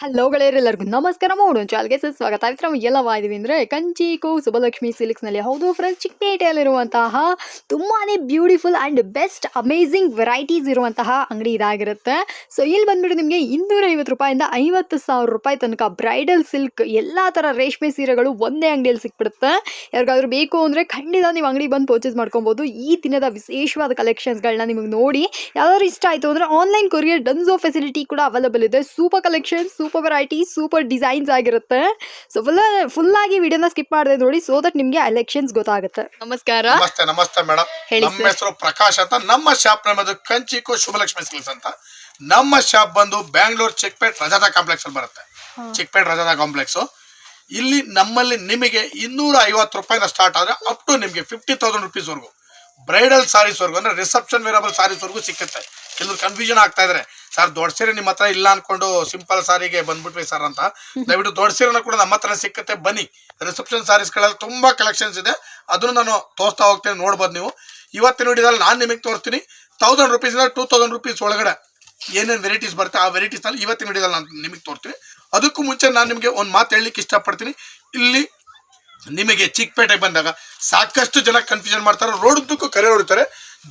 Hello ಗೆಳೆಯರೆಲ್ಲರಿಗೂ ನಮಸ್ಕಾರ. ಮೂಡು ಚಾಲ್ಗೆ ಸ್ವಾಗತ ಇವತ್ತು ನಾವು ಎಲ್ಲ ವಾಯಿದ್ವಿ ಅಂದರೆ ಕಂಚಿಕು ಸುಬ್ಬಲಕ್ಷ್ಮಿ ಸಿಲ್ಕ್ಸ್ನಲ್ಲಿ ಹೌದು ಫ್ರೆಂಡ್ಸ್ ಚಿಕ್ಕಪೇಟೆಯಲ್ಲಿರುವಂತಹ ತುಂಬಾ beautiful and best amazing varieties ಇರುವಂತಹ ಅಂಗಡಿ ಇದಾಗಿರುತ್ತೆ. ಸೊ ಇಲ್ಲಿ ಬಂದ್ಬಿಟ್ಟು ನಿಮಗೆ ಇನ್ನೂರೈವತ್ತು ರೂಪಾಯಿಂದ ಐವತ್ತು ಸಾವಿರ ರೂಪಾಯಿ ತನಕ ಬ್ರೈಡಲ್ ಸಿಲ್ಕ್ ಎಲ್ಲ ಥರ ರೇಷ್ಮೆ ಸೀರೆಗಳು ಒಂದೇ ಅಂಗಡಿಯಲ್ಲಿ ಸಿಕ್ಬಿಡುತ್ತೆ. ಯಾರಿಗಾದ್ರೂ ಬೇಕು ಅಂದರೆ ಖಂಡಿತ ನೀವು ಅಂಗಡಿ ಬಂದು ಪರ್ಚೇಸ್ ಮಾಡ್ಕೊಬೋದು. ಈ ದಿನದ ವಿಶೇಷವಾದ ಕಲೆಕ್ಷನ್ಸ್ಗಳನ್ನ ನಿಮಗೆ ನೋಡಿ, ಯಾವ್ದಾದ್ರು ಇಷ್ಟ ಆಯಿತು ಅಂದರೆ ಆನ್ಲೈನ್ ಕೊರಿಯರ್ ಡನ್ಸೋ ಫೆಸಿಲಿಟಿ ಕೂಡ ಅವೈಲಬಲ್ ಇದೆ. Super collection super variety super designs ಆಗಿರುತ್ತೆ. ಸೊ ಫುಲ್ ಫುಲ್ ಆಗಿ ವಿಡಿಯೋನ ಸ್ಕಿಪ್ ಮಾಡಿದೆ ನೋಡಿ ಸೊ ದಟ್ ನಿಮ್ಗೆ ಎಲೆಕ್ಷನ್ಸ್ ಗೊತ್ತಾಗುತ್ತೆ. ನಮಸ್ಕಾರ. ನಮಸ್ತೆ ನಮಸ್ತೆ ಮೇಡಮ್ ಹೇಳಿ ನಮ್ಮ ಹೆಸರು ಪ್ರಕಾಶ್ ಅಂತ. ನಮ್ಮ ಶಾಪ್ ನಮ್ಮದು ಕಂಚಿಕೋ ಶುಭಲಕ್ಷ್ಮಿ ಸಿಲ್ಸ್ ಅಂತ. ನಮ್ಮ ಶಾಪ್ ಬಂದು ಬ್ಯಾಂಗ್ಳೂರ್ ಚಿಕ್ಪೇಟ್ ರಜಾದ ಕಾಂಪ್ಲೆಕ್ಸ್ ಅಲ್ಲಿ ಬರುತ್ತೆ. ಚಿಕ್ಪೇಟ್ ರಜಾದ ಕಾಂಪ್ಲೆಕ್ಸ್ ಇಲ್ಲಿ ನಮ್ಮಲ್ಲಿ ನಿಮಗೆ ಇನ್ನೂರ ಐವತ್ತು ರೂಪಾಯಿಂದ ಸ್ಟಾರ್ಟ್ ಆದ್ರೆ ಅಪ್ ಟು ನಿಮಗೆ ಫಿಫ್ಟಿ ತೌಸಂಡ್ ರುಪೀಸ್ ವರ್ಗು. ಬ್ರೈಡಲ್ ಸಾರೀಸ್ ವರೆಗೂ ಅಂದ್ರೆ ರಿಸೆಪ್ಷನ್ ವೇರಬಲ್ ಸಾರೀಸ್ ವರ್ಗು ಸಿಕ್ಕುತ್ತೆ. ಕೆಲವರು ಕನ್ಫ್ಯೂಷನ್ ಆಗ್ತಾ ಇದಾರೆ. ಸರ್, ದೊಡ್ಡ ಸೀರೆ ನಿಮ್ಮ ಹತ್ರ ಇಲ್ಲ ಅನ್ಕೊಂಡು ಸಿಂಪಲ್ ಸಾರಿಗೆ ಬಂದ್ಬಿಟ್ವಿ ಸರ್ ಅಂತ. ದಯವಿಟ್ಟು ದೊಡ್ಡ ಕೂಡ ನಮ್ಮ ಹತ್ರ ಸಿಕ್ಕತ್ತೆ. ಬನ್ನಿ. ರಿಸೆಪ್ಷನ್ ಸಾರೀಸ್ಗಳಲ್ಲಿ ತುಂಬಾ ಕಲೆಕ್ಷನ್ಸ್ ಇದೆ. ಅದನ್ನು ನಾನು ತೋರಿಸ್ತಾ ಹೋಗ್ತೇನೆ. ನೋಡ್ಬೋದು ನೀವು. ಇವತ್ತಿನ ವಿಡಿಯೋದಲ್ಲಿ ನಾನು ನಿಮಗೆ ತೋರಿಸ್ತೀನಿ. ತೌಸಂಡ್ ರುಪೀಸಿಂದ ಟೂ ತೌಸಂಡ್ ರುಪೀಸ್ ಒಳಗಡೆ ಏನೇನು ವೆರೈಟೀಸ್ ಬರುತ್ತೆ ಆ ವೆರೈಟೀಸ್ನಲ್ಲಿ ಇವತ್ತಿನ ವಿಡಿಯೋದಲ್ಲಿ ನಾನು ನಿಮಗೆ ತೋರಿಸ್ತೀನಿ. ಅದಕ್ಕೂ ಮುಂಚೆ ನಾನು ನಿಮಗೆ ಒಂದು ಮಾತು ಹೇಳಲಿಕ್ಕೆ ಇಷ್ಟಪಡ್ತೀನಿ. ಇಲ್ಲಿ ನಿಮಗೆ ಚಿಕ್ಕಪೇಟೆಗೆ ಬಂದಾಗ ಸಾಕಷ್ಟು ಜನ ಕನ್ಫ್ಯೂಷನ್ ಮಾಡ್ತಾರೆ. ರೋಡ್ ಉದ್ದಕ್ಕೂ ಕರೆ ಹೊಡಿತಾರೆ.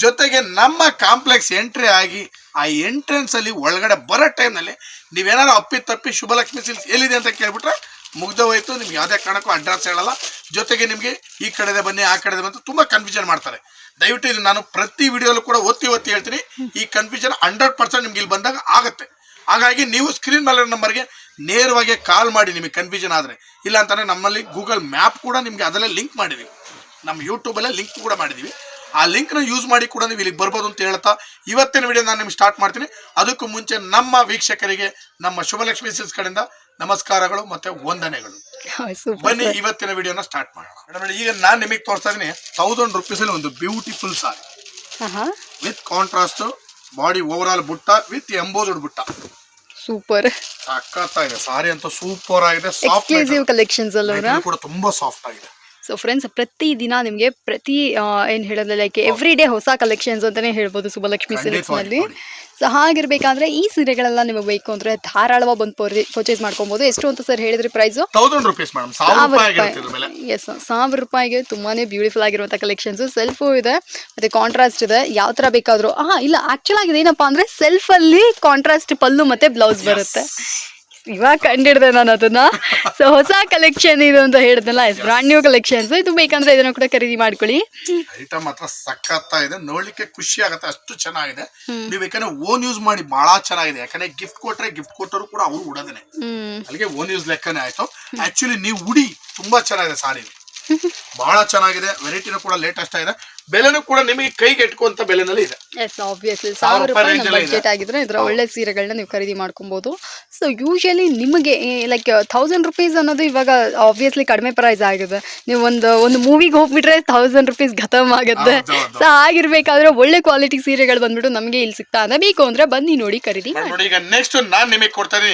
ಜೊತೆಗೆ ನಮ್ಮ ಕಾಂಪ್ಲೆಕ್ಸ್ ಎಂಟ್ರಿ ಆಗಿ ಆ ಎಂಟ್ರೆನ್ಸ್ ಅಲ್ಲಿ ಒಳಗಡೆ ಬರೋ ಟೈಮ್ನಲ್ಲಿ ನೀವೇನಾದ್ರು ಅಪ್ಪಿ ತಪ್ಪಿ ಶುಭಲಕ್ಷ್ಮಿ ಸಿಲ್ಸ್ ಎಲ್ಲಿದೆ ಅಂತ ಕೇಳ್ಬಿಟ್ರೆ ಮುಗ್ದ ಹೋಯ್ತು, ನಿಮ್ಗೆ ಯಾವುದೇ ಕಾರಣಕ್ಕೂ ಅಡ್ರೆಸ್ ಹೇಳಲ್ಲ. ಜೊತೆಗೆ ನಿಮಗೆ ಈ ಕಡೆದೆ ಬನ್ನಿ, ಆ ಕಡೆದೆ ಬಂತು ತುಂಬ ಕನ್ಫ್ಯೂಷನ್ ಮಾಡ್ತಾರೆ. ದಯವಿಟ್ಟು ಇದು ನಾನು ಪ್ರತಿ ವಿಡಿಯೋಲ್ಲೂ ಕೂಡ ಒತ್ತಿ ಒತ್ತಿ ಹೇಳ್ತೀನಿ. ಈ ಕನ್ಫ್ಯೂಷನ್ ಹಂಡ್ರೆಡ್ ಪರ್ಸೆಂಟ್ ನಿಮ್ಗೆ ಇಲ್ಲಿ ಬಂದಾಗ ಆಗುತ್ತೆ. ಹಾಗಾಗಿ ನೀವು ಸ್ಕ್ರೀನ್ ಮೇಲೆ ನಂಬರ್ಗೆ ನೇರವಾಗಿ ಕಾಲ್ ಮಾಡಿ ನಿಮಗೆ ಕನ್ಫ್ಯೂಷನ್ ಆದರೆ. ಇಲ್ಲ ಅಂತಂದರೆ ನಮ್ಮಲ್ಲಿ ಗೂಗಲ್ ಮ್ಯಾಪ್ ಕೂಡ ನಿಮಗೆ ಅದರಲ್ಲೇ ಲಿಂಕ್ ಮಾಡಿದ್ದೀವಿ. ನಮ್ಮ ಯೂಟ್ಯೂಬಲ್ಲೇ ಲಿಂಕ್ ಕೂಡ ಮಾಡಿದ್ದೀವಿ. ಆ ಲಿಂಕ್ನ ಯೂಸ್ ಮಾಡಿ ಕೂಡ ನೀವು ಇಲ್ಲಿಗೆ ಬರ್ಬೋದು ಅಂತ ಹೇಳ್ತಾ ಇವತ್ತಿನ ವಿಡಿಯೋ ನಾನು ನಿಮ್ಗೆ ಸ್ಟಾರ್ಟ್ ಮಾಡ್ತೀನಿ. ಅದಕ್ಕೂ ಮುಂಚೆ ನಮ್ಮ ವೀಕ್ಷಕರಿಗೆ ನಮ್ಮ ಶುಭಲಕ್ಷ್ಮಿ ಸಿಲ್ಸ್ ಕಡೆಯಿಂದ ನಮಸ್ಕಾರಗಳು ಮತ್ತೆ ವಂದನೆಗಳು. ಬನ್ನಿ ಇವತ್ತಿನ ವಿಡಿಯೋನ ಸ್ಟಾರ್ಟ್ ಮಾಡೋಣ. ಈಗ ನಾನು ನಿಮಗೆ ತೋರಿಸ್ತಾ ಇದೀನಿ ತೌಸಂಡ್ ರುಪೀಸಲ್ಲಿ ಒಂದು beautiful sari with contrast body over all ಬುಟ್ಟ ವಿತ್ ಎಂಬೋಸ್ಡ್ ಬುಟ್ಟ. ಸೂಪರ್ ಸಖತ್ತಾಗಿದೆ. ಸಾರಿ ಅಂತ ಸೂಪರ್ ಆಗಿದೆ. ಸಾಫ್ಟ್ ಕಲೆಕ್ಷನ್ ಕಲೆಕ್ಷನ್ಸ್ ಕೂಡ ತುಂಬಾ ಸಾಫ್ಟ್ ಆಗಿದೆ. ಸೊ ಫ್ರೆಂಡ್ಸ್ ಪ್ರತಿ ದಿನ ನಿಮಗೆ ಪ್ರತಿ ಏನು ಹೇಳೋದು ಲೈಕ್ ಎವ್ರಿ ಡೇ ಹೊಸ ಕಲೆಕ್ಷನ್ಸ್ ಅಂತಾನೆ ಹೇಳ್ಬೋದು ಸುಬ್ಬಲಕ್ಷ್ಮಿ ಸಿಲ್ಕ್ಸ್ನಲ್ಲಿ. ಸೊ ಹಾಗಿರ್ಬೇಕಾದ್ರೆ ಈ ಸೀರೆಗಳೆಲ್ಲ ನಿಮಗೆ ಬೇಕು ಅಂದರೆ ಧಾರಾಳವಾಗಿ ಬಂದು ಪರ್ಚೇಸ್ ಮಾಡ್ಕೊಬೋದು. ಎಷ್ಟು ಅಂತ ಸರ್ ಹೇಳಿದ್ರಿ ಪ್ರೈಸು ಎಸ್ ಸಾವಿರ ರೂಪಾಯಿಗೆ ತುಂಬಾನೇ ಬ್ಯೂಟಿಫುಲ್ ಆಗಿರುವಂಥ ಕಲೆಕ್ಷನ್ಸು ಸೆಲ್ಫು ಇದೆ ಮತ್ತೆ ಕಾಂಟ್ರಾಸ್ಟ್ ಇದೆ. ಯಾವ ಥರ ಬೇಕಾದರೂ ಹಾಂ ಇಲ್ಲ ಆ್ಯಕ್ಚುಲ್ ಆಗಿದೆ ಏನಪ್ಪಾ ಅಂದರೆ ಸೆಲ್ಫಲ್ಲಿ ಕಾಂಟ್ರಾಸ್ಟ್ ಪಲ್ಲು ಮತ್ತೆ ಬ್ಲೌಸ್ ಬರುತ್ತೆ. ಇವಾಗ ಕಂಡಿಡ್ದೆ ನಾನು ಅದನ್ನ. ಸೊ ಹೊಸ ಕಲೆಕ್ಷನ್ ಇದು ಅಂತ ಹೇಳಿದ್ನಲ್ಲ ಎಸ್ ಬ್ರಾಂಡ್ ನ್ಯೂ ಕಲೆಕ್ಷನ್ಸ್ ಇದು ಬೇಕಂದ್ರೆ ಇದನ್ನು ಕೂಡ ಖರೀದಿ ಮಾಡ್ಕೊಳ್ಳಿ. ಐಟಮ್ ಮಾತ್ರ ಸಖತ್ತ ಇದೆ. ನೋಡ್ಲಿಕ್ಕೆ ಖುಷಿ ಆಗುತ್ತೆ ಅಷ್ಟು ಚೆನ್ನಾಗಿದೆ. ನೀವು ಯಾಕಂದ್ರೆ ಓನ್ ಯೂಸ್ ಮಾಡಿ ಬಹಳ ಚೆನ್ನಾಗಿದೆ. ಯಾಕಂದ್ರೆ ಗಿಫ್ಟ್ ಕೊಟ್ರೆ ಗಿಫ್ಟ್ ಕೊಟ್ಟರು ಕೂಡ ಅವ್ರು ಉಡೋದೇನೆ. ಅಲ್ಲಿಗೆ ಓನ್ ಯೂಸ್ ಲೆಕ್ಕನೇ ಆಯ್ತು. ಆಕ್ಚುಲಿ ನೀವು ಉಡಿ ತುಂಬಾ ಚೆನ್ನಾಗಿದೆ ಸಾರಿ. ಬಹಳ ಚೆನ್ನಾಗಿದೆ. ವೆರೈಟಿನೂ ಕೂಡ ಲೇಟೆಸ್ಟ್ ಆಗಿದೆ. ಬೆಲೆನೂ ಕೂಡ ನಿಮಗೆ ಕೈಗೆ ಎಟ್ಕೊಂತ ಬೆಲೆನಲ್ಲಿ ಇದೆ. ಎಸ್ ಆಬ್ವಿಯಸ್ಲಿ ಸಾವಿರ ರೂಪಾಯಿ ಬಜೆಟ್ ಆಗಿದ್ರೆ ಇದರ ಒಳ್ಳೆ ಸೀರೆಗಳನ್ನ ನೀವು ಖರೀದಿ ಮಾಡ್ಕೊಬೋದು. ಸೊ ಯೂಶಲಿ ನಿಮಗೆ ಲೈಕ್ ಥೌಸಂಡ್ ರುಪೀಸ್ ಅನ್ನೋದು ಇವಾಗ ಆಬ್ವಿಯಸ್ಲಿ ಕಡಿಮೆ ಪ್ರೈಸ್ ಆಗಿದೆ. ನೀವು ಒಂದು ಒಂದು ಮೂವಿಗೆ ಹೋಗ್ಬಿಟ್ರೆ ಥೌಸಂಡ್ ರುಪೀಸ್ ಖತಮ್ ಆಗುತ್ತೆ. ಸೊ ಆಗಿರ್ಬೇಕಾದ್ರೆ ಒಳ್ಳೆ ಕ್ವಾಲಿಟಿ ಸೀರೆಗಳು ಬಂದ್ಬಿಟ್ಟು ನಮಗೆ ಇಲ್ಲಿ ಸಿಗ್ತಾ ಇದೆ ಬೇಕು ಅಂದ್ರೆ ಬನ್ನಿ ನೋಡಿ ಖರೀದಿ ನೋಡಿ ಈಗ ನೆಕ್ಸ್ಟ್ ನಾನ್ ನಿಮಗೆ ಕೊಡ್ತೀನಿ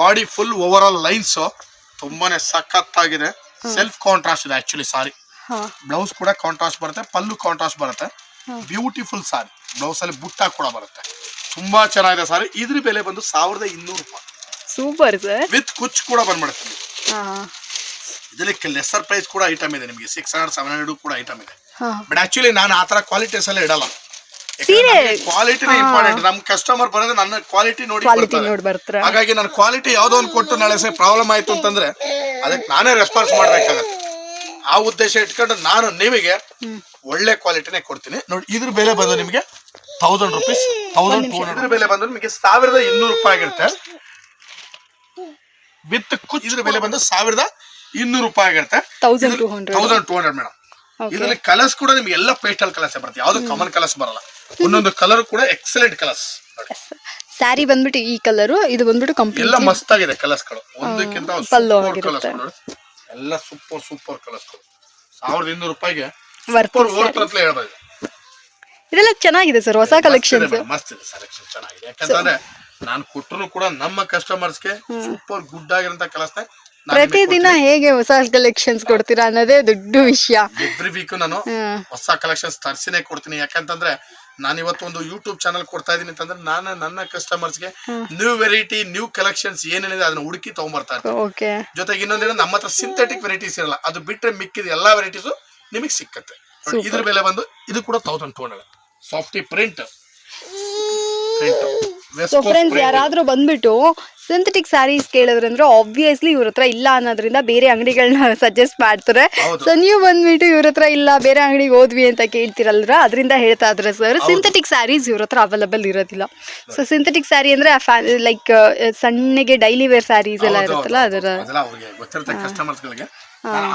body full over all lines ತುಂಬಾನೇ ಸಖತ್ತಾಗಿದೆ. ಸೆಲ್ಫ್ ಕಾಂಟ್ರಾಸ್ಟ್ ಇದೆ ಆಕ್ಚುಲಿ ಸಾರಿ. ಬ್ಲೌಸ್ ಕೂಡ ಕಾಂಟ್ರಾಸ್ಟ್ ಬರುತ್ತೆ ಪಲ್ಲು ಕಾಂಟ್ರಾಸ್ಟ್ ಬರುತ್ತೆ. ಬ್ಯೂಟಿಫುಲ್ ಸಾರಿ ಬ್ಲೌಸ್ ಅಲ್ಲಿ ಬುಟ್ಟ ಕೂಡ ಬರುತ್ತೆ. ತುಂಬಾ ಚೆನ್ನಾಗಿದೆ ಸಾರಿ ಇದ್ರ ಬೆಲೆ ಬಂದು ಸಾವಿರದ ಇನ್ನೂರು ರೂಪಾಯಿ. ಸೂಪರ್ ಸರ್ ವಿತ್ ಕುಚ್ ಕೂಡ ಬಂದ್ಬಿಡುತ್ತೆ. ಇದಕ್ಕೆ ಲೆಸರ್ ಪ್ರೈಸ್ ಕೂಡ ಐಟಮ್ ಇದೆ ನಿಮಗೆ. ಸಿಕ್ಸ್ ಹಂಡ್ರೆಡ್ ಸೆವೆನ್ ಹಂಡ್ರೆಡ್ ಕೂಡ ಐಟಮ್ ಇದೆ. ಬಟ್ ಆಕ್ಚುಲಿ ನಾನು ಆ ತರ ಕ್ವಾಲಿಟೀಸ್ ಎಲ್ಲ ಇಡಲ್ಲ. ಕ್ವಾಲಿಟಿ ಕ್ವಾಲಿಟಿನೇ ಇಂಪಾರ್ಟೆಂಟ್ ನಮ್ ಕಸ್ಟಮರ್ ಬರೋದು ನನ್ನ ಕ್ವಾಲಿಟಿ ನೋಡಿ. ಬರ್ತಾರೆ? ಹಾಗಾಗಿ ನನ್ನ ಕ್ವಾಲಿಟಿ ಯಾವ್ದೋ ಒಂದು ಕೊಟ್ಟು ನಾಳೆ ಪ್ರಾಬ್ಲಮ್ ಆಯ್ತು ಅಂತಂದ್ರೆ ಅದಕ್ಕೆ ನಾನೇ ರೆಸ್ಪಾನ್ಸ್ ಮಾಡ್ಬೇಕಾಗತ್ತೆ. ಆ ಉದ್ದೇಶ ಇಟ್ಕೊಂಡು ನಾನು ನಿಮಗೆ ಒಳ್ಳೆ ಕ್ವಾಲಿಟಿನೇ ಕೊಡ್ತೀನಿ. ನೋಡಿ ಇದ್ರ ಬೆಲೆ ಬಂದು ನಿಮಗೆ ಥೌಸಂಡ್ ರುಪೀಸ್ ತೌಸಂಡ್ ಟೂ ಇದ್ರ ಬೆಲೆ ಬಂದು ನಿಮಗೆ ಸಾವಿರದ ಇನ್ನೂರು ರೂಪಾಯಿ ಆಗಿರುತ್ತೆ. ವಿತ್ ಕುಚ್ ಇದ್ರ ಬೆಲೆ ಬಂದು ಸಾವಿರದ ಇನ್ನೂರು ರೂಪಾಯಿ ಆಗಿರುತ್ತೆ. ತೌಸಂಡ್ ಟೂ ಹಂಡ್ರೆಡ್ ಮೇಡಮ್ ಇದರಲ್ಲಿ ಕಲರ್ಸ್ ಕೂಡ ನಿಮ್ಗೆ ಎಲ್ಲ ಪೇಸ್ಟಲ್ ಕಲರ್ಸ್ ಬರುತ್ತೆ. ಯಾವ್ದು ಕಾಮನ್ ಕಲರ್ಸ್ ಬರಲ್ಲ. ಒಂದೊಂದು ಕಲರ್ ಕೂಡ ಎಕ್ಸಲೆಂಟ್ ಕಲರ್ಸ್ ಸ್ಯಾರಿ ಬಂದ್ಬಿಟ್ಟು ಈ ಕಲರ್ ಇದು ಬಂದ್ಬಿಟ್ಟು ಎಲ್ಲ ಕಂಪ್ಲೀಟ್ ಮಸ್ತ್ ಆಗಿದೆ ಕಲರ್ಸ್ಗಳು. ಒಂದಕ್ಕಿಂತ ಪಲ್ಲು ಕಲರ್ಸ್ ನೋಡಿ. ಎಲ್ಲ ಸೂಪರ್ ಸೂಪರ್ ಕಲರ್ಸ್ ಸಾವಿರದ ಇನ್ನೂರು ರೂಪಾಯಿಗೆ ಸೂಪರ್ ವರ್ತ್ ಇದೆಲ್ಲ ಚೆನ್ನಾಗಿದೆ ಸರ್ ಹೊಸ ಕಲೆಕ್ಷನ್ ಮಸ್ತ್ ಇದೆ ಸೆಲೆಕ್ಷನ್ ಚೆನ್ನಾಗಿದೆ. ಯಾಕಂತಂದ್ರೆ ನಾನು ಕೊಟ್ಟರು ಕೂಡ ನಮ್ಮ ಕಸ್ಟಮರ್ಸ್ಗೆ ಸೂಪರ್ ಗುಡ್ ಆಗಿರೋಂಥ ಕಲರ್ಸ್ ಪ್ರತಿದಿನ ಹೇಗೆ ಹೊಸ ಕಲೆಕ್ಷನ್ಸ್ ಕೊಡ್ತೀರಾ ಅನ್ನೋದೇ ದೊಡ್ಡ ವಿಷಯ. ಎವ್ರಿ ವೀಕ್ ನಾನು ಹೊಸ ಕಲೆಕ್ಷನ್ಸ್ ತರಿಸಿನೇ ಕೊಡ್ತೀನಿ. ಯಾಕಂತಂದ್ರೆ ನಾನು ಇವತ್ತು ಒಂದು ಯೂಟ್ಯೂಬ್ ಚಾನಲ್ ಕೊಡ್ತಾ ಇದೀನಿ ಅಂತಂದ್ರೆ ನಾನು ನನ್ನ ಕಸ್ಟಮರ್ಸ್ಗೆ. ನ್ಯೂ ವೆರೈಟಿ ನ್ಯೂ ಕಲೆಕ್ಷನ್ಸ್ ಏನೇನಿದೆ ಅದನ್ನ ಹುಡುಕಿ ತಗೊಂಡ್ಬರ್ತಾ ಇರ್ತೀನಿ. ಓಕೆ. ಜೊತೆಗೆ ಇನ್ನೊಂದೇನು ನಮ್ಮ ಹತ್ರ ಸಿಂಥೆಟಿಕ್ ವೆರೈಟೀಸ್ ಇರಲ್ಲ ಅದು ಬಿಟ್ರೆ ಮಿಕ್ಕಿದ ಎಲ್ಲಾ ವೆರೈಟೀಸು ನಿಮಗೆ ಸಿಕ್ಕತ್ತೆ. ಇದ್ರ ಬೆಲೆ ಬಂದು ಇದು ಕೂಡ thousand two hundred softy print so friends ಯಾರಾದರೂ ಬಂದ್ಬಿಟ್ಟು ಸಿಂಥೆಟಿಕ್ ಸ್ಯಾರೀಸ್ ಕೇಳಿದ್ರಂದ್ರೆ ಆಬ್ವಿಯಸ್ಲಿ ಇವ್ರ ಹತ್ರ ಇಲ್ಲ ಅನ್ನೋದ್ರಿಂದ ಬೇರೆ ಅಂಗಡಿಗಳನ್ನ ಸಜೆಸ್ಟ್ ಮಾಡ್ತಾರೆ. ಸೊ ನೀವು ಬಂದ್ಬಿಟ್ಟು ಇವ್ರ ಹತ್ರ ಇಲ್ಲ ಬೇರೆ ಅಂಗಡಿಗೆ ಹೋದ್ವಿ ಅಂತ ಕೇಳ್ತಿರಲ್ರ ಅದರಿಂದ ಹೇಳ್ತಾ ಇದ್ರೆ ಸರ್ ಸಿಂಥೆಟಿಕ್ ಸ್ಯಾರೀಸ್ ಇವ್ರ ಹತ್ರ ಅವೈಲಬಲ್ ಇರೋದಿಲ್ಲ. ಸೊ ಸಿಂಥೆಟಿಕ್ ಸ್ಯಾರಿ ಅಂದ್ರೆ ಲೈಕ್ ಸಣ್ಣಗೆ ಡೈಲಿ ವೇರ್ ಸ್ಯಾರೀಸ್ ಎಲ್ಲ ಇರುತ್ತಲ್ಲ ಅದರ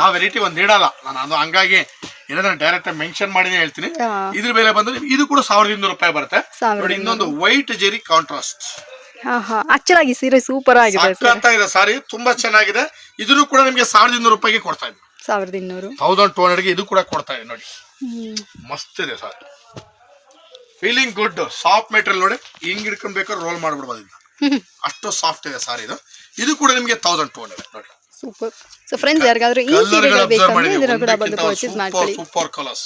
ಆ ವೆರೈಟಿ ಒಂದ್ ಇಡಲ್ಲ ನಾನು ಅದು ಹಂಗಾಗಿ ಏನಾದ್ರೆ ಡೈರೆಕ್ಟ್ ಮೆನ್ಷನ್ ಮಾಡಿನೇ ಹೇಳ್ತೀನಿ. ಇದ್ರ ಬೆಲೆ ಬಂದ್ರೆ ಇದು ಕೂಡ ಸಾವಿರದ ಇನ್ನೂರು ರೂಪಾಯಿ ಬರುತ್ತೆ. ನೋಡಿ ಇನ್ನೊಂದು ವೈಟ್ ಜೆರಿ ಕಾಂಟ್ರಾಸ್ಟ್ ಆಗಿ ಸೀರೆ ಸೂಪರ್ ಆಗಿದೆ ಸರ್. ಸಖತ್ತಾಗಿದೆ ಸಾರಿ ತುಂಬಾ ಚೆನ್ನಾಗಿದೆ. ಇದನ್ನು ಕೂಡ ನಿಮಗೆ ಸಾವಿರದ ಇನ್ನೂರು ರೂಪಾಯಿಗೆ ಕೊಡ್ತಾ ಇದ್ದೀನಿ. ಸಾವಿರದ ಇನ್ನೂರು ತೌಸಂಡ್ ಟೂ ಹಂಡ್ರೆಡ್ಗೆ ಇದು ಕೂಡ ಕೊಡ್ತಾ ಇದೆ ನೋಡಿ. ಮಸ್ತ್ ಇದೆ sir. Feeling good soft material ನೋಡಿ ಹಿಂಗ್ ಹಿಡ್ಕೊಂಡ್ ಬೇಕಾದ್ರೆ ರೋಲ್ ಮಾಡ್ಬಿಡ್ಬೋದು ಅಷ್ಟು ಸಾಫ್ಟ್ ಇದೆ ಸಾರಿ ಇದು. ಇದು ಕೂಡ ನಿಮಗೆ ತೌಸಂಡ್ ಟೂ ಹಂಡ್ರೆಡ್ ನೋಡಿ. ಸೂಪರ್ ಸೊ ಫ್ರೆಂಡ್ಸ್ ಯಾರಿಗಾದ್ರೂ ಈ ಕಲರ್ಗಳು ಸೀರೆಗಳು ಅಬ್ಸರ್ವ್ ಬೇಕಂದ್ರೆ ಇದನ್ನ ಕೂಡ ಬಂದು ಪರ್ಚೇಸ್ ಮಾಡ್ಕೊಳ್ಳಿ. ಸೂಪರ್ ಕಲರ್ಸ್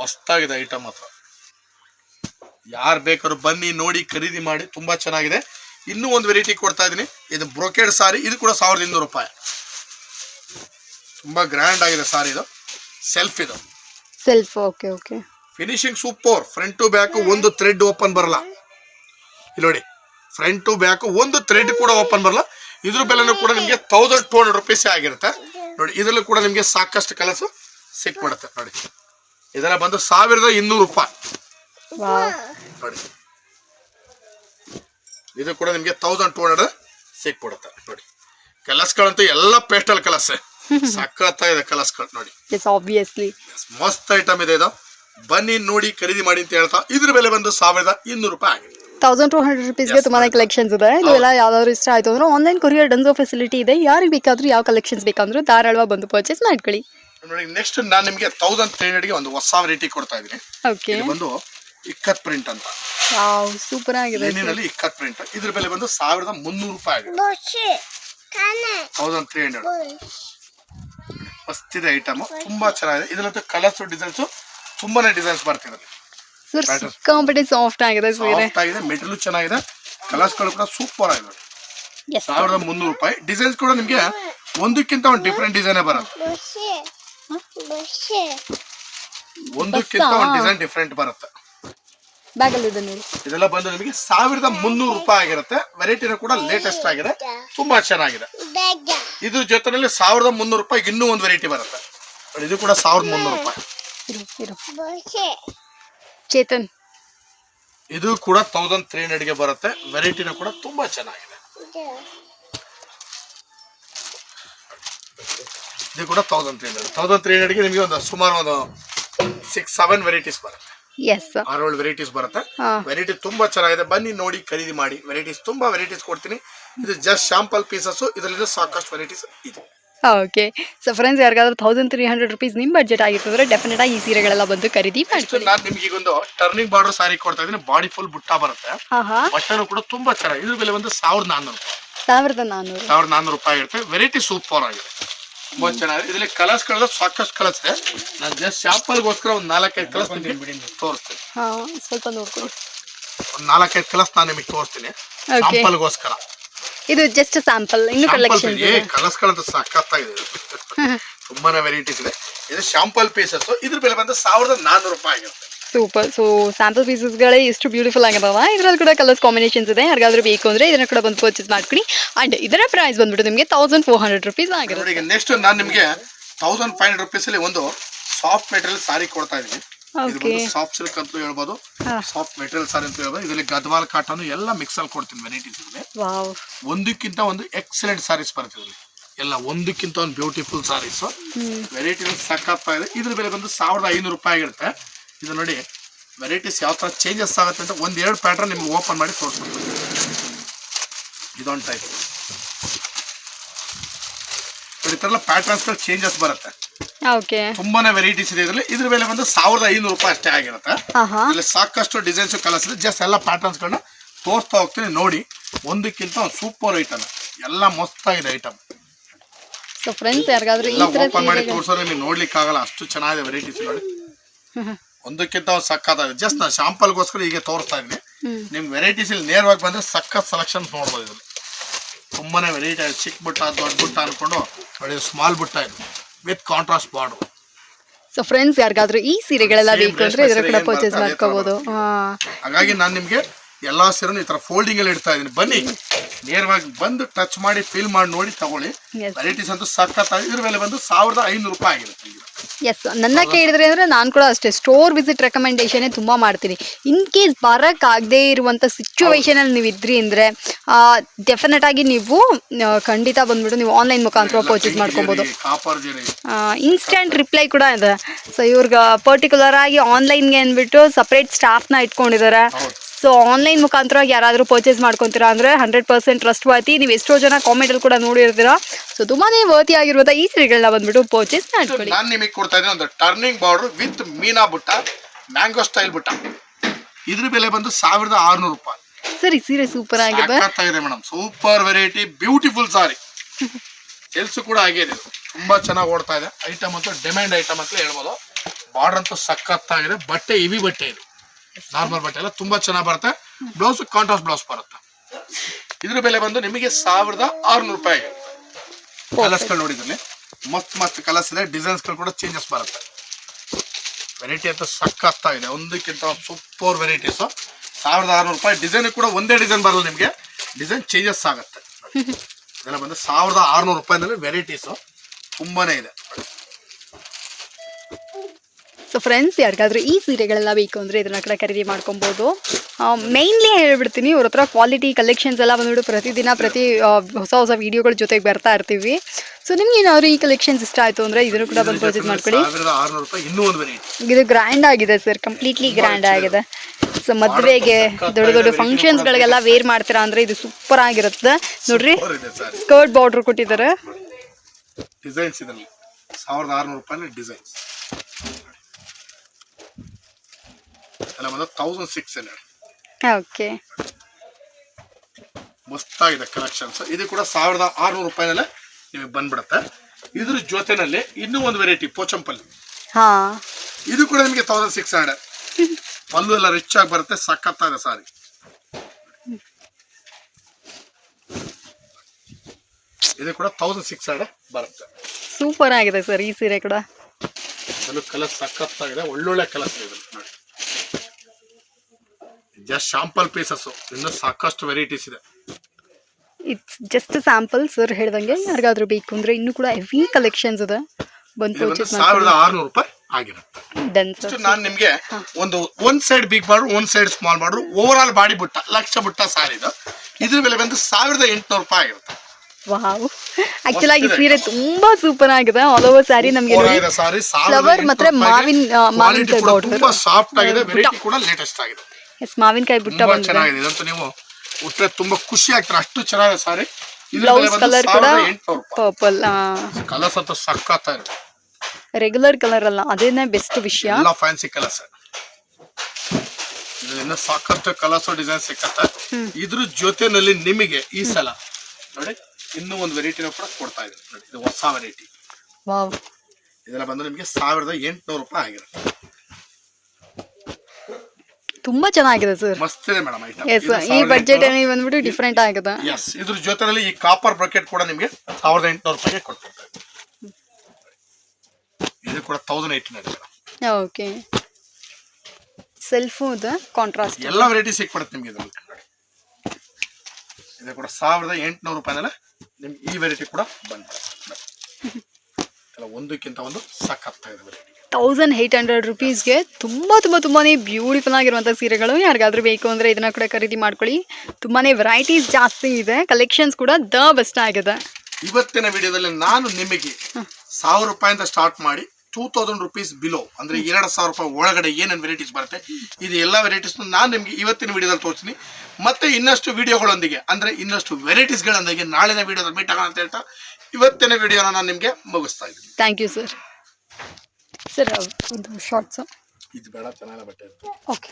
ಮಸ್ತಾಗಿದೆ ಐಟಮ್ ಅತ್ರ ಯಾರ್ ಬೇಕಾದ್ರು ಬನ್ನಿ ನೋಡಿ ಖರೀದಿ ಮಾಡಿ ತುಂಬಾ ಚೆನ್ನಾಗಿದೆ. ಇನ್ನೂ ಒಂದು ವೆರೈಟಿ ಕೊಡ್ತಾ ಇದೀನಿ ಇದು ಬ್ರೋಕೆಡ್ ಸಾರಿ ಇದು ಕೂಡ ಸಾವಿರದ ಇನ್ನೂರು ರೂಪಾಯಿ. ತುಂಬಾ ಗ್ರ್ಯಾಂಡ್ ಆಗಿದೆ ಸಾರಿ ಇದು. ಸೆಲ್ಫ್ ಇದು. Self okay okay finishing super front to back ಒಂದು ಥ್ರೆಡ್ ಓಪನ್ ಬರಲ್ಲ. ಇಲ್ಲಿ ನೋಡಿ ಫ್ರಂಟ್ ಟು ಬ್ಯಾಕ್ ಒಂದು ಥ್ರೆಡ್ ಕೂಡ ಓಪನ್ ಬರಲ್ಲ. ಇದ್ರ ಬೆಲೆನೂ ಕೂಡ ನಿಮಗೆ ತೌಸಂಡ್ ಟೂ ಹಂಡ್ರೆಡ್ ರುಪೀಸ್ ಆಗಿರುತ್ತೆ. ನೋಡಿ ಇದರಲ್ಲೂ ಕೂಡ ನಿಮಗೆ ಸಾಕಷ್ಟು ಕಲರ್ಸ್ ಸಿಕ್ಬಿಡುತ್ತೆ ನೋಡಿ ಇದೆಲ್ಲ ಬಂದು ಸಾವಿರದ ಇನ್ನೂರು ರೂಪಾಯಿ. ನೋಡಿ ಇದು ಕೂಡ ನಿಮಗೆ ತೌಸಂಡ್ ಟೂ ಹಂಡ್ರೆಡ್ ಸಿಕ್ಬಿಡುತ್ತೆ ನೋಡಿ ಕಲರ್ಸ್ಗಳಂತೂ ಎಲ್ಲ ಪೇಸ್ಟಲ್ ಕಲರ್ಸ್ ಇದೆ ಕಲರ್ಸ್ಗಳು. ನೋಡಿ. ಮಸ್ತ್ ಐಟಮ್ ಇದೆ ಇದು. ಬನ್ನಿ ನೋಡಿ ಖರೀದಿ ಮಾಡಿ ಅಂತ ಹೇಳ್ತಾ ಇದ್ರ ಬೆಲೆ ಬಂದು ಸಾವಿರದ ಇನ್ನೂರು ರೂಪಾಯಿ ಆಗಿದೆ. ತೌಸಂಡ್ ಟೂ ಹಂಡ್ರೆಡ್ ರುಪೀಸ್ಗೆ ತುಂಬಾನೇ ಕಲೆಕ್ಷನ್ಸ್ ಇದೆ. ನೀವೆಲ್ಲ ಎಲ್ಲ ಯಾವ್ದಾದ್ರು ಇಷ್ಟ ಆಯ್ತು ಅಂದ್ರೆ ಆನ್ಲೈನ್ ಕೊರಿಯರ್ ಡನ್ಸೋ ಫೆಸಿಲಿಟಿ ಇದೆ. ಯಾರಿಗೆ ಬೇಕಾದ್ರೂ ಯಾವ ಕಲೆಕ್ಷನ್ಸ್ ಬೇಕಂದ್ರೂ ಧಾರಾಳವಾಗಿ ಬಂದು ಪರ್ಚೇಸ್ ಮಾಡ್ಕೊಳ್ಳಿ. ನೋಡಿ ನೆಕ್ಸ್ಟ್ ನಾನು ನಿಮಗೆ ತೌಸಂಡ್ ತ್ರೀ ಹಂಡ್ರೆಡ್ಗೆ ಒಂದು ಹೊಸ ವೆರೈಟಿ ಕೊಡ್ತಾ ಇದ್ದೀನಿ. ಓಕೆ ಇದು ಬಂದು ಇಕ್ಕತ್ ಪ್ರಿಂಟ್ ಅಂತ. ವಾವ್ ಸೂಪರ್ ಆಗಿದೆ ಲೆನಿನಲ್ಲಿ ಇಕ್ಕತ್ ಪ್ರಿಂಟ್ ಇದ್ರ ಬೆಲೆ ಬಂದು ಸಾವಿರದ ಮುನ್ನೂರು ರೂಪಾಯಿ ಆಗಿದೆ. ತೌಸಂಡ್ ತ್ರೀ ಹಂಡ್ರೆಡ್ ಮಸ್ತ್ ಇದೆ ಐಟಮ್ ತುಂಬಾ ಚೆನ್ನಾಗಿದೆ. ಇದರಲ್ಲಂತೂ ಕಲರ್ಸ್ ಡಿಸೈನ್ಸ್ ತುಂಬಾನೇ ಡಿಸೈನ್ಸ್ ಬರ್ತಿದೆ ಸರ್. ಸಿಕ್ಕಾಪಟ್ಟೆ ಸಾಫ್ಟ್ ಆಗಿದೆ ಸೀರೆ ಸಾಫ್ಟ್ ಆಗಿದೆ ಮೆಟೀರಿಯಲ್ ಚೆನ್ನಾಗಿದೆ. ಕಲರ್ಸ್ಗಳು ಕೂಡ ಸೂಪರ್ ಆಗಿದೆ. ಎಸ್ ಸಾವಿರದ ಮುನ್ನೂರು ರೂಪಾಯಿ. ಡಿಸೈನ್ಸ್ ಕೂಡ ನಿಮಗೆ ಒಂದಕ್ಕಿಂತ ಒಂದು ಡಿಫ್ರೆಂಟ್ ಡಿಸೈನೇ ಬರುತ್ತೆ. ಒಂದಕ್ಕಿಂತ ಒಂದು ಡಿಸೈನ್ ಡಿಫ್ರೆಂಟ್ ಬರುತ್ತೆ. ಬ್ಯಾಗಲ್ಲಿ ಇದೆ ನೋಡಿ. ಇದೆಲ್ಲ ಬಂದು ನಿಮಗೆ ಸಾವಿರದ ಮುನ್ನೂರು ರೂಪಾಯಿ ಆಗಿರುತ್ತೆ. ವೆರೈಟಿನೂ ಕೂಡ ಲೇಟೆಸ್ಟ್ ಆಗಿದೆ. ತುಂಬಾ ಚೆನ್ನಾಗಿದೆ. ಇದ್ರ ಜೊತೆನಲ್ಲಿ ಸಾವಿರದ ಮುನ್ನೂರು ರೂಪಾಯಿ ಇನ್ನೂ ಒಂದು ವೆರೈಟಿ ಬರುತ್ತೆ. ಇದು ಕೂಡ ಸಾವಿರದ ಮುನ್ನೂರು ರೂಪಾಯಿ. ಚೇತನ್. ಇದು ಕೂಡ ತೌಸಂಡ್ ತ್ರೀ ಹಂಡ್ರೆಡ್ಗೆ ಬರುತ್ತೆ. ವೆರೈಟಿನೂ ಕೂಡ ತುಂಬಾ ಚೆನ್ನಾಗಿದೆ. ಇದು ಕೂಡ thousand three hundred thousand three ಹಂಡ್ರೆಡ್ಗೆ ನಿಮಗೆ ಒಂದು ಸುಮಾರು ಒಂದು ಸಿಕ್ಸ್ ಸೆವೆನ್ ವೆರೈಟೀಸ್ ಬರುತ್ತೆ. ಎಸ್ ಆರೇಳು ವೆರೈಟೀಸ್ ಬರುತ್ತೆ. ವೆರೈಟಿ ತುಂಬಾ ಚೆನ್ನಾಗಿದೆ. ಬನ್ನಿ ನೋಡಿ ಖರೀದಿ ಮಾಡಿ. ವೆರೈಟೀಸ್ ತುಂಬಾ ವೆರೈಟೀಸ್ ಕೊಡ್ತೀನಿ. ಇದು ಜಸ್ಟ್ ಶಾಂಪಲ್ ಪೀಸಸ್ ಇದರಲ್ಲಿ ಸಾಕಷ್ಟು ವೆರೈಟೀಸ್ ಇದೆ. ಓಕೆ ಸೊ ಫ್ರೆಂಡ್ಸ್ ಯಾರಿಗಾದ್ರೂ ತೌಸಂಡ್ ತ್ರೀ ಹಂಡ್ರೆಡ್ ರುಪೀಸ್ ನಿಮ್ಮ ಬಜೆಟ್ ಆಗಿರ್ತಂದ್ರೆ ಡೆಫಿನೆಟ್ ಆಗಿ ಈ ಸೀರೆಗಳೆಲ್ಲ ಬಂದು ಖರೀದಿ ಮಾಡಿ ನಾನು ನಿಮ್ಗೆ ಈಗ ಒಂದು ಟರ್ನಿಂಗ್ ಬಾರ್ಡರ್ ಸಾರಿ ಕೊಡ್ತಾ ಇದ್ದೀನಿ. ಬಾಡಿ ಫುಲ್ ಬುಟ್ಟ ಬರುತ್ತೆ. ಹಾ ಹಾ ಬಟ್ಟನು ಕೂಡ ತುಂಬಾ ಚೆನ್ನಾಗಿ ಇದ್ರ ಬೆಲೆ ಒಂದು ಸಾವಿರದ ನಾನ್ನೂರು ಸಾವಿರದ ನಾನ್ನೂರು ಸಾವಿರದ ನಾನ್ನೂರು ರೂಪಾಯಿ ಇರುತ್ತೆ ವೆರೈಟಿ ಸೂಪರ್ ಆಗಿದೆ. ತುಂಬಾ ಚೆನ್ನಾಗಿದೆ. ಇದರಲ್ಲಿ ಕಲರ್ಸ್ಗಳು ಸಾಕಷ್ಟು ಕಲರ್ಸ್ ಇದೆ. ನಾನು ಜಸ್ಟ್ ಶಾಪಲ್ಗೋಸ್ಕರ ಒಂದು ನಾಲ್ಕೈದು ಕಲರ್ಸ್ ನಿಮಗೆ ತೋರಿಸ್ತೀನಿ. ಹಾ ಸ್ವಲ್ಪ ನೋಡ್ಕೊಳ್ಳಿ ಒಂದು ನಾಲ್ಕೈದು ಕಲರ್ಸ್ ನಾನು ನಿಮಗೆ ತೋರಿಸ್ತೀನಿ. ಓಕೆ ಶಾಂಪಲ್ಗೋಸ್ಕರ ಇದು ಜಸ್ಟ್ ಸ್ಯಾಂಪಲ್ ಇನ್ನು ಕಲೆಕ್ಷನ್ ಇದೆ. ಕಲರ್ಸ್ ಸಕ್ಕತ್ತಾಗಿದೆ ಸಖತ್ತಾಗಿದೆ ತುಂಬಾನೇ ವೆರೈಟೀಸ್ ಇದೆ. ಇದು ಶಾಂಪಲ್ ಪೀಸಸ್ ಇದ್ರ ಬೆಲೆ ಬಂದ ಸಾವಿರದ ನಾನ್ನೂರು ರೂಪಾಯಿ ಆಗಿರುತ್ತೆ. ಸೂಪರ್ ಸೊ ಸ್ಯಾಂಪಲ್ ಪೀಸಸ್ಗಳೇ ಇಷ್ಟು ಬ್ಯೂಟಿಫುಲ್ ಆಗಿದಾವ. ಇದರಲ್ಲಿ ಕೂಡ ಕಲರ್ಸ್ ಕಾಂಬಿನೇಷನ್ಸ್ ಇದೆ. ಯಾರಿಗಾದ್ರೂ ಬೇಕು ಅಂದ್ರೆ ಇದನ್ನ ಕೂಡ ಬಂದು ಪರ್ಚೇಸ್ ಮಾಡ್ಕೊಳ್ಳಿ ಅಂಡ್ ಇದರ ಪ್ರೈಸ್ ಬಂದ್ಬಿಟ್ಟು ನಿಮಗೆ ತೌಸಂಡ್ ಫೋರ್ ಹಂಡ್ರೆಡ್ ರುಪೀಸ್ ನೋಡಿ ಆಗಿರುತ್ತೆ ಈಗ ನೆಕ್ಸ್ಟ್ ನಾನು ನಿಮಗೆ ತೌಸಂಡ್ ಫೈವ್ ಹಂಡ್ರೆಡ್ ರುಪೀಸ್ ಅಲ್ಲಿ ಒಂದು ಸಾಫ್ಟ್ ಮೆಟೀರಿಯಲ್ ಸಾರಿ ಕೊಡ್ತಾ ಇದ್ದೀನಿ. ಸಾಫ್ಟ್ ಸಿಲ್ಕ್ ಅಂತ ಹೇಳ್ಬೋದು. ಸಾಫ್ಟ್ ಮೆಟೀರಿಯಲ್ ಸಾರಿ ಅಂತ ಹೇಳ್ಬೋದು. ಇದರಲ್ಲಿ ಗದ್ವಾಲ್ ಕಾಟನ್ ಎಲ್ಲ ಮಿಕ್ಸ್ ಅಲ್ಲಿ ಕೊಡ್ತೀನಿ ವೆರೈಟೀಸ್ ಇದೆ ಒಂದಕ್ಕಿಂತ ಒಂದು ಎಕ್ಸಲೆಂಟ್ ಸಾರೀಸ್ ಬರುತ್ತೆ ಇದರಲ್ಲಿ. ಎಲ್ಲ ಒಂದಕ್ಕಿಂತ ಒಂದು ಬ್ಯೂಟಿಫುಲ್ ಸಾರೀಸ್ ವೆರೈಟಿ ಸಕ್ಕಪ್ಪ ಇದೆ ಇದ್ರ ಬೆಲೆ ಬಂದು ಸಾವಿರದ ಐನೂರು ರೂಪಾಯಿ ಆಗಿರುತ್ತೆ. ಇದು ನೋಡಿ ವೆರೈಟೀಸ್ ಯಾವ ಥರ ಚೇಂಜಸ್ ಆಗುತ್ತೆ ಅಂತ ಒಂದೆರಡು ಎರಡು ಪ್ಯಾಟರ್ನ್ ನಿಮ್ಗೆ ಓಪನ್ ಮಾಡಿ ತೋರಿಸ್ಬೇಕು ಇದೊಂದು ಟೈಪ್ ಈ ಥರ ಪ್ಯಾಟರ್ನ್ಸ್ಗಳು ಚೇಂಜಸ್ ಬರುತ್ತೆ. ಓಕೆ ತುಂಬಾನೇ ವೆರೈಟೀಸ್ ಇದೆ ಇದರಲ್ಲಿ. ಇದ್ರ ಮೇಲೆ ಬಂದು ಸಾವಿರದ ಐನೂರು ರೂಪಾಯಿ ಅಷ್ಟೇ ಆಗಿರುತ್ತೆ. ಇಲ್ಲಿ ಸಾಕಷ್ಟು ಡಿಸೈನ್ಸ್ ಕಲರ್ಸ್ ಇದೆ ಜಸ್ಟ್ ಎಲ್ಲ ಪ್ಯಾಟರ್ನ್ಸ್ಗಳನ್ನ ತೋರಿಸ್ತಾ ಹೋಗ್ತೀನಿ ನೋಡಿ. ಒಂದಕ್ಕಿಂತ ಒಂದು ಸೂಪರ್ ಐಟಮ್ ಎಲ್ಲ ಮಸ್ತಾಗಿದೆ ಐಟಮ್ ಸೊ ಫ್ರೆಂಡ್ಸ್ ಯಾರಿಗಾದ್ರೂ ಈ ಓಪನ್ ಮಾಡಿ ಸೀರೆಗಳು ತೋರಿಸೋದ್ರೆ ನಿಮ್ಗೆ ನೋಡ್ಲಿಕ್ಕೆ ಆಗಲ್ಲ. ಅಷ್ಟು ಚೆನ್ನಾಗಿದೆ ವೆರೈಟೀಸ್ ನೋಡಿ. ಒಂದಕ್ಕಿಂತ ಒಂದು ಸಕ್ಕತ್ತಾಗಿದೆ ಜಸ್ಟ್ ನಾನು ಶಾಂಪಲ್ಗೋಸ್ಕರ ಹೀಗೆ ತೋರಿಸ್ತಾ ಇದ್ದೀನಿ. ಹ್ಮ್. ನಿಮ್ಮ ವೆರೈಟೀಸ್ ಇಲ್ಲಿ ನೇರವಾಗಿ ಬಂದ್ರೆ ಸಖತ್ ಸೆಲೆಕ್ಷನ್ ನೋಡ್ಬೋದು ಇದ್ರಲ್ಲಿ. ತುಂಬಾನೇ ವೆರೈಟಿ ಚಿಕ್ಕ ಬುಟ್ಟ ದೊಡ್ಡ ಬುಟ್ಟ ಅನ್ಕೊಂಡು ಒಳ್ಳೆ ಸ್ಮಾಲ್ ಬುಟ್ಟ ಇದು. With contrast border. So friends ಯಾರಿಗಾದ್ರೂ ಈ ಸೀರೆಗಳೆಲ್ಲ ಬೇಕು ಅಂದ್ರೆ ಇದರ ಕೂಡ ಪರ್ಚೇಸ್ ಮಾಡ್ಕೋಬಹುದು ಹಾಗಾಗಿ ನಾನು ನಿಮಗೆ ಎಲ್ಲಾ ಸೀರೆನೂ ಈ ತರ ಫೋಲ್ಡಿಂಗ್ ಅಲ್ಲಿ ಇಡ್ತಾ ಇದ್ದೀನಿ. ಬನ್ನಿ. ನೇರವಾಗಿ ಬಂದು ಟಚ್ ಮಾಡಿ ಫೀಲ್ ಮಾಡಿ ನೋಡಿ ತಗೊಳ್ಳಿ. ವೆರೈಟೀಸ್ ಅಂತೂ ಸಖತ್ ಇದ್ರ ಮೇಲೆ ಬಂದು ಸಾವಿರದ ಐನೂರು ರೂಪಾಯಿ ಆಗಿರುತ್ತೆ ಎಸ್ ನನ್ನ ಕೇಳಿದ್ರೆ ಅಂದ್ರೆ ನಾನು ಕೂಡ ಅಷ್ಟೇ ಸ್ಟೋರ್ ವಿಸಿಟ್ ರೆಕಮೆಂಡೇಶನ್ ತುಂಬಾ ಮಾಡ್ತೀನಿ. ಇನ್ ಕೇಸ್ ಬರಕ್ ಆಗದೆ ಇರುವಂತ ಸಿಚುವೇಶನ್ ಅಲ್ಲಿ ನೀವು ಇದ್ರಿ ಅಂದ್ರೆ ಡೆಫಿನೆಟ್ ಆಗಿ ನೀವು ಖಂಡಿತ ಬಂದ್ಬಿಟ್ಟು ನೀವು ಆನ್ಲೈನ್ ಮುಖಾಂತರ ಪರ್ಚೇಸ್ ಮಾಡ್ಕೊಬಹುದು ಇನ್ಸ್ಟೆಂಟ್ ರಿಪ್ಲೈ ಕೂಡ ಇದೆ. ಸೊ ಇವ್ರಿಗೆ ಪರ್ಟಿಕ್ಯುಲರ್ ಆಗಿ ಆನ್ಲೈನ್ಗೆ ಅಂದ್ಬಿಟ್ಟು ಸಪ್ರೇಟ್ ಸ್ಟಾಫ್ನ ಇಟ್ಕೊಂಡಿದ್ದಾರೆ ಸೊ ಆನ್ಲೈನ್ ಮುಖಾಂತರ ಯಾರಾದರೂ ಪರ್ಚೇಸ್ ಮಾಡ್ಕೊತೀರಾ ಅಂದರೆ ಹಂಡ್ರೆಡ್ ಪರ್ಸೆಂಟ್ ಟ್ರಸ್ಟ್ ವಾತಿ ನೀವು ಎಷ್ಟೋ ಜನ ಕಾಮೆಂಟಲ್ಲಿ ಕೂಡ ನೋಡಿರ್ತೀರಾ. ಸೊ ತುಂಬಾನೇ ವರ್ತಿ ಆಗಿರುವಂಥ ಈ ಸೀರೆಗಳನ್ನ ಬಂದ್ಬಿಟ್ಟು ಪರ್ಚೇಸ್ ಮಾಡ್ಕೊಳ್ಳಿ. ನಾನು ನಿಮಗೆ ಕೊಡ್ತಾ ಇದ್ದೀನಿ ಒಂದು ಟರ್ನಿಂಗ್ ಬಾರ್ಡರ್ ವಿತ್ ಮೀನಾ ಬುಟ್ಟ ಮ್ಯಾಂಗೋ ಸ್ಟೈಲ್ ಬುಟ್ಟ. ಇದ್ರ ಬೆಲೆ ಬಂದು ಸಾವಿರದ ಆರುನೂರು ರೂಪಾಯಿ. ಸರಿ ಸೀರೆ ಸೂಪರ್ ಆಗಿದೆ. Madam. Super variety beautiful sari ಕೆಲ್ಸ ಕೂಡ ಆಗಿದೆ ಇದು ತುಂಬಾ ಚೆನ್ನಾಗಿ ಓಡ್ತಾ ಇದೆ. ಐಟಮ್ ಅಂತೂ ಡಿಮ್ಯಾಂಡ್ ಐಟಮ್ ಅಂತ ಹೇಳ್ಬೋದು. ಬಾರ್ಡರ್ ಅಂತೂ ಸಖತ್ತಾಗಿದೆ. ಬಟ್ಟೆ ಇವಿ ಬಟ್ಟೆ ಇದು. ನಾರ್ಮಲ್ ಬಟ್ಟೆ ಎಲ್ಲ ತುಂಬಾ ಚೆನ್ನಾಗಿ ಬರುತ್ತೆ. ಬ್ಲೌಸ್ ಕಾಂಟ್ರಾಸ್ಟ್ ಬ್ಲೌಸ್ ಬರುತ್ತೆ. ಇದ್ರ ಬೆಲೆ ಬಂದು ನಿಮಗೆ ಸಾವಿರದ ಆರ್ನೂರು ರೂಪಾಯಿ ಕಲರ್ಸ್ಗಳು ನೋಡಿದ್ರೆ ಮಸ್ತ್ ಮಸ್ತ್ ಕಲರ್ಸ್ ಇದೆ. ಡಿಸೈನ್ಸ್ಗಳು ಕೂಡ ಚೇಂಜಸ್ ಬರುತ್ತೆ. ವೆರೈಟಿ ಅಂತ ಸಖತ್ತಾಗಿದೆ. ಒಂದಕ್ಕಿಂತ ಸೂಪರ್ ವೆರೈಟೀಸು ಸಾವಿರದ ಆರ್ನೂರು ರೂಪಾಯಿ. ಡಿಸೈನ್ ಕೂಡ ಒಂದೇ ಡಿಸೈನ್ ಬರಲ್ಲ ನಿಮಗೆ. ಡಿಸೈನ್ ಚೇಂಜಸ್ ಆಗುತ್ತೆ. ಇದೆಲ್ಲ ಬಂದು ಸಾವಿರದ ಆರ್ನೂರು ರೂಪಾಯಿನಲ್ಲಿ ವೆರೈಟೀಸು ತುಂಬಾನೇ ಇದೆ. ಸೊ ಫ್ರೆಂಡ್ಸ್ ಯಾರಿಗಾದ್ರೂ ಈ ಸೀರೆಗಳೆಲ್ಲ ಬೇಕು ಅಂದರೆ ಇದನ್ನ ಕೂಡ ಖರೀದಿ ಮಾಡ್ಕೊಬೋದು. ಮೇಯ್ನ್ಲಿ ಹೇಳ್ಬಿಡ್ತೀನಿ ಇವ್ರ ಹತ್ರ ಕ್ವಾಲಿಟಿ ಕಲೆಕ್ಷನ್ಸ್ ಎಲ್ಲ ಬಂದ್ಬಿಟ್ಟು ಪ್ರತಿದಿನ ಪ್ರತಿ ಹೊಸ ಹೊಸ ವಿಡಿಯೋಗಳ ಜೊತೆಗೆ ಬರ್ತಾ ಇರ್ತೀವಿ. ಸೊ ನಿಮ್ಗೆ ಏನಾದ್ರು ಈ ಕಲೆಕ್ಷನ್ಸ್ ಇಷ್ಟ ಆಯಿತು ಅಂದರೆ ಇದನ್ನು ಕೂಡ ಬಂದು ಪರ್ಚೇಸ್ ಮಾಡ್ಕೊಳ್ಳಿ. ಇದು ಗ್ರ್ಯಾಂಡ್ ಆಗಿದೆ ಸರ್ ಕಂಪ್ಲೀಟ್ಲಿ ಗ್ರ್ಯಾಂಡ್ ಆಗಿದೆ. ಸೊ ಮದುವೆಗೆ ದೊಡ್ಡ ದೊಡ್ಡ ಫಂಕ್ಷನ್ಸ್ಗಳಿಗೆಲ್ಲ ವೇರ್ ಮಾಡ್ತೀರಾ ಅಂದರೆ ಇದು ಸೂಪರ್ ಆಗಿರುತ್ತೆ. ನೋಡ್ರಿ ಸ್ಕರ್ಟ್ ಬಾರ್ಡ್ರ್ ಕೊಟ್ಟಿದ್ದಾರೆ. ಡಿಸೈನ್ಸ್ ಇದರಲ್ಲಿ. ಸಾವಿರದ ಆರುನೂರು ರೂಪಾಯಿ ಡಿಸೈನ್ಸ್ ಎಲ್ಲ ತೌಸಂಡ್ ಸಿಕ್ಸ್ ಹಂಡ್ರೆಡ್ ಓಕೆ. ಮಸ್ತಾಗಿದೆ ಕಲೆಕ್ಷನ್ಸ್ ಇದು ಕೂಡ ಸಾವಿರದ ಆರುನೂರು ರೂಪಾಯಿನಲ್ಲೇ ನಿಮಗೆ ಬಂದ್ಬಿಡುತ್ತೆ. ಇದ್ರ ಜೊತೆನಲ್ಲಿ ಇನ್ನೂ ಒಂದು ವೆರೈಟಿ ಪೋಚಂಪಲ್ಲಿ. ಇದು ಕೂಡ ನಿಮಗೆ ತೌಸಂಡ್ ಸಿಕ್ಸ್ ಹಂಡ್ರೆಡ್ ಪಲ್ಲು ಎಲ್ಲ ರಿಚ್ ಆಗಿ ಬರುತ್ತೆ ಸಖತ್ತಾಗಿದೆ ಸಾರಿ. ಇದು ಕೂಡ ತೌಸಂಡ್ ಸಿಕ್ಸ್ ಹಂಡ್ರೆಡ್ ಬರುತ್ತೆ. ಸೂಪರ್ ಆಗಿದೆ ಸರ್ ಈ ಸೀರೆ ಕೂಡ. ಕಲರ್ ಸಖತ್ತಾಗಿದೆ ಒಳ್ಳೊಳ್ಳೆ ಕಲರ್ಸ್ ಇದೆ. ಜಸ್ಟ್ ಶಾಂಪಲ್ ಪೀಸಸ್ ಇನ್ನು ಸಾಕಷ್ಟು ವೆರೈಟೀಸ್ ಇದೆ. ಇಟ್ಸ್ ಜಸ್ಟ್ ಸ್ಯಾಂಪಲ್ ಸರ್ ಹೇಳ್ದಂಗೆ. ಯಾರಿಗಾದ್ರೂ ಬೇಕು ಅಂದ್ರೆ ಇನ್ನು ಕೂಡ ಹೆವಿ ಕಲೆಕ್ಷನ್ಸ್ ಇದೆ. ಬಂತು ಪರ್ಚೇಸ್ ಸಾವಿರದ ಆರುನೂರು ರೂಪಾಯಿ ಆಗಿರುತ್ತೆ. ಡನ್ ಸರ್ ನಾನು ನಿಮಗೆ ಒಂದು ಒನ್ ಸೈಡ್ ಬಿಗ್ ಮಾಡ್ರು ಒನ್ ಸೈಡ್ ಸ್ಮಾಲ್ ಮಾಡ್ರು ಓವರ್ ಆಲ್ ಬಾಡಿ ಬುಟ್ಟ ಲಕ್ಷ ಬುಟ್ಟ ಸಾರಿ ಇದು. ಇದ್ರ ಬೆಲೆ ಬಂದು ಸಾವಿರದ ಎಂಟುನೂರು ರೂಪಾಯಿ ಆಗಿರುತ್ತೆ. ವಾವ್ ಆಕ್ಚುಲಿ ಆಗಿ ಸೀರೆ ತುಂಬಾ ಸೂಪರ್ ಆಗಿದೆ. ಆಲ್ ಓವರ್ ಸಾರಿ ನಮಗೆ Flower ಮತ್ತೆ ಮಾವಿನ, ಮಾವಿನ್. ತುಂಬಾ ಸಾಫ್ಟ್ ಆಗಿದೆ. ವೆರೈಟಿ ಕೂಡ ಲೇಟೆಸ್ಟ್ ಆಗಿದೆ. ಎಸ್ ಮಾವಿನಕಾಯಿ ಬುಟ್ಟ ತುಂಬಾ ಬಂದಿದೆ. ಚೆನ್ನಾಗಿದೆ. ಇದಂತೂ ನೀವು ಉಟ್ರೆ ತುಂಬಾ ಖುಷಿ ಆಗ್ತಾರೆ. ಅಷ್ಟು ಚೆನ್ನಾಗಿದೆ ಸಾರಿ. ಬ್ಲೌಸ್ ಕಲರ್ ಕೂಡ ಪರ್ಪಲ್ ಕಲರ್ಸ್ ಅಂತೂ ರೆಗ್ಯುಲರ್ ಕಲರ್ ಅಲ್ಲ ಅದೇನೇ ಬೆಸ್ಟ್ ವಿಷಯ. ಎಲ್ಲ ಫ್ಯಾನ್ಸಿ ಕಲರ್ಸ್ ಇದರಿಂದ ಸಾಕಷ್ಟು ಕಲರ್ಸ್ ಡಿಸೈನ್ ಸಿಕ್ಕತ್ತೆ. ಇದ್ರ ಜೊತೆನಲ್ಲಿ ನಿಮಗೆ ಈ ಸಲ ನೋಡಿ ಇನ್ನೂ ಒಂದು ವೆರೈಟಿನ ಕೂಡ ಕೊಡ್ತಾ ಇದ್ದೀನಿ. ನೋಡಿ ಇದು ಹೊಸ ವೆರೈಟಿ ವಾವ್ ಇದೆಲ್ಲ ಬಂದು ನಿಮಗೆ ಸಾವಿರದ ಎಂಟುನೂರು ರೂಪಾಯಿ ಆಗಿರುತ್ತೆ. ತುಂಬಾ ಚೆನ್ನಾಗಿದೆ ಸರ್ ಮಸ್ತ್ ಇದೆ ಮೇಡಮ್ ಎಸ್ ಈ ಬಜೆಟ್ ಅಲ್ಲಿ ಬಂದ್ಬಿಟ್ಟು ಡಿಫ್ರೆಂಟ್ ಆಗಿದೆ. ಎಸ್ ಇದ್ರ ಜೊತೆನಲ್ಲಿ ಈ ಕಾಪರ್ ಬ್ರಾಕೆಟ್ ಕೂಡ ನಿಮಗೆ ಸಾವಿರದ ಎಂಟುನೂರು ರೂಪಾಯಿಗೆ ಕೊಡ್ತಾರೆ ಇದು ಕೂಡ thousand eighteen madam. Okay self ಇದೆ ಕಾಂಟ್ರಾಸ್ಟ್ ಎಲ್ಲ ವೆರೈಟಿ ಸಿಕ್ಬಿಡುತ್ತೆ ನಿಮಗೆ ಇದರಲ್ಲಿ. ಇದು ಕೂಡ ಸಾವಿರದ ಎಂಟುನೂರು ರೂಪಾಯಿನಲ್ಲೇ ನಿಮ್ಗೆ ಈ ವೆರೈಟಿ ಕೂಡ ಬಂದ್ಬಿಡುತ್ತೆ ಎಲ್ಲ ಒಂದಕ್ಕಿಂತ ಒಂದು ಸಖತ್ತಾಗಿದೆ ವೆರೈಟಿ ತೌಸಂಡ್ ಏಯ್ಟ್ ಹಂಡ್ರೆಡ್ ರುಪೀಸ್ಗೆ ತುಂಬ ತುಂಬ ತುಂಬಾ ಬ್ಯೂಟಿಫುಲ್ ಆಗಿರುವಂಥ ಸೀರೆಗಳು. ಯಾರಿಗಾದ್ರೂ ಬೇಕು ಅಂದರೆ ಇದನ್ನ ಕೂಡ ಖರೀದಿ ಮಾಡ್ಕೊಳ್ಳಿ. ತುಂಬಾ ವೆರೈಟೀಸ್ ಜಾಸ್ತಿ ಇದೆ. ಕಲೆಕ್ಷನ್ಸ್ ಕೂಡ ದ ಬೆಸ್ಟ್ ಆಗಿದೆ. ಇವತ್ತಿನ ವಿಡಿಯೋದಲ್ಲಿ ನಾನು ನಿಮಗೆ ಸಾವಿರ ರೂಪಾಯಿಂದ ಸ್ಟಾರ್ಟ್ ಮಾಡಿ ಟೂ ತೌಸಂಡ್ ರುಪೀಸ್ ಬಿಲೋ ಅಂದ್ರೆ ಎರಡು ಸಾವಿರ ರೂಪಾಯಿ ಒಳಗಡೆ ಏನೇನು ವೆರೈಟೀಸ್ ಬರುತ್ತೆ ಇದು ಎಲ್ಲ ವೆರೈಟೀಸ್ ನಾನು ನಿಮಗೆ ಇವತ್ತಿನ ವಿಡಿಯೋದಲ್ಲಿ ತೋರಿಸ್ತೀನಿ. ಮತ್ತೆ ಇನ್ನಷ್ಟು ವಿಡಿಯೋಗಳೊಂದಿಗೆ ಅಂದ್ರೆ ಇನ್ನಷ್ಟು ವೆರೈಟೀಸ್ಗಳೊಂದಿಗೆ ನಾಳಿನ ವಿಡಿಯೋದಲ್ಲಿ ಮೀಟ್ ಆಗೋಣ ಅಂತ ಹೇಳ್ತಾ ಇವತ್ತಿನ ವಿಡಿಯೋನ ನಾನು ನಿಮಗೆ ಮುಗಿಸ್ತಾ ಇದ್ದೀನಿ. ಥ್ಯಾಂಕ್ ಯು ಸರ್ ಸರ್ ಒಂದು ಶಾರ್ಟ್ಸ್ ಇದು ಬೇಡ ಚೆನ್ನಾಗಿ ಬಟ್ಟೆ. ಓಕೆ